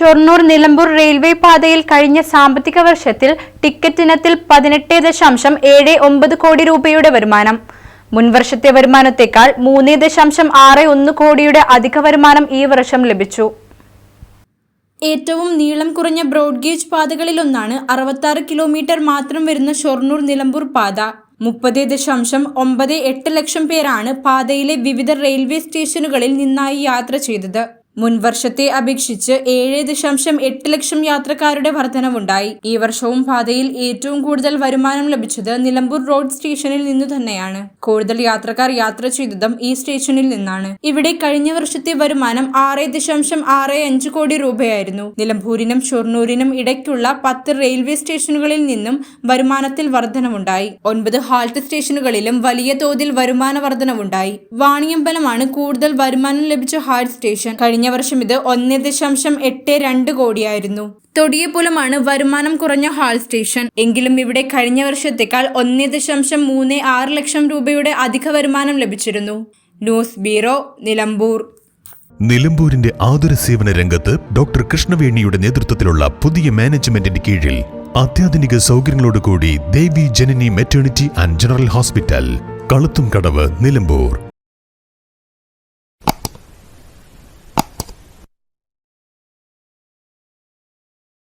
Shoranur Nilambur railway പാതയിൽ കഴിഞ്ഞ സാമ്പത്തിക വർഷത്തിൽ ടിക്കറ്റ് ഇനത്തിൽ പതിനെട്ട് ദശാംശം ഏഴ് ഒമ്പത് കോടി രൂപയുടെ വരുമാനം. മുൻവർഷത്തെ വരുമാനത്തേക്കാൾ മൂന്ന് ദശാംശം ആറ് ഒന്ന് കോടിയുടെ അധിക വരുമാനം ഈ വർഷം ലഭിച്ചു. ഏറ്റവും നീളം കുറഞ്ഞ ബ്രോഡ്ഗേജ് പാതകളിലൊന്നാണ് അറുപത്താറ് കിലോമീറ്റർ മാത്രം വരുന്ന ഷൊർണൂർ നിലമ്പൂർ പാത. മുപ്പത് ദശാംശം ഒമ്പത് എട്ട് ലക്ഷം പേരാണ് പാതയിലെ വിവിധ റെയിൽവേ സ്റ്റേഷനുകളിൽ നിന്നായി യാത്ര ചെയ്തത്. മുൻവർഷത്തെ അപേക്ഷിച്ച് ഏഴ് ദശാംശം എട്ട് ലക്ഷം യാത്രക്കാരുടെ വർധനവുണ്ടായി. ഈ വർഷവും പാതയിൽ ഏറ്റവും കൂടുതൽ വരുമാനം ലഭിച്ചത് നിലമ്പൂർ റോഡ് സ്റ്റേഷനിൽ നിന്നു തന്നെയാണ്. കൂടുതൽ യാത്രക്കാർ യാത്ര ചെയ്തതും ഈ സ്റ്റേഷനിൽ നിന്നാണ്. ഇവിടെ കഴിഞ്ഞ വർഷത്തെ വരുമാനം ആറ് ദശാംശം ആറ് അഞ്ച് കോടി രൂപയായിരുന്നു. നിലമ്പൂരിനും ഷൊർണൂരിനും ഇടയ്ക്കുള്ള പത്ത് റെയിൽവേ സ്റ്റേഷനുകളിൽ നിന്നും വരുമാനത്തിൽ വർധനവുണ്ടായി. ഒൻപത് ഹാൾട്ട് സ്റ്റേഷനുകളിലും വലിയ തോതിൽ വരുമാന വർധനവുണ്ടായി. വാണിയമ്പലമാണ് കൂടുതൽ വരുമാനം ലഭിച്ച ഹാൾട്ട് സ്റ്റേഷൻ. കഴിഞ്ഞ വർഷം ഇത് ഒന്ന് ദശാംശം എട്ട് രണ്ട് കോടിയായിരുന്നു. തൊടിയപ്പുലമാണ് വരുമാനം കുറഞ്ഞ ഹാൾ സ്റ്റേഷൻ. എങ്കിലും ഇവിടെ കഴിഞ്ഞ വർഷത്തേക്കാൾ ഒന്ന് ദശാംശം മൂന്ന് ആറ് ലക്ഷം രൂപയുടെ അധിക വരുമാനം ലഭിച്ചിരുന്നു. News bureau Nilambur. നിലമ്പൂരിന്റെ ആതുര സേവന രംഗത്ത് ഡോക്ടർ കൃഷ്ണവേണിയുടെ നേതൃത്വത്തിലുള്ള പുതിയ മാനേജ്മെന്റിന്റെ കീഴിൽ അത്യാധുനിക സൗകര്യങ്ങളോടുകൂടി Devi Janani maternity and general hospital കളുത്തും കടവ് നിലമ്പൂർ.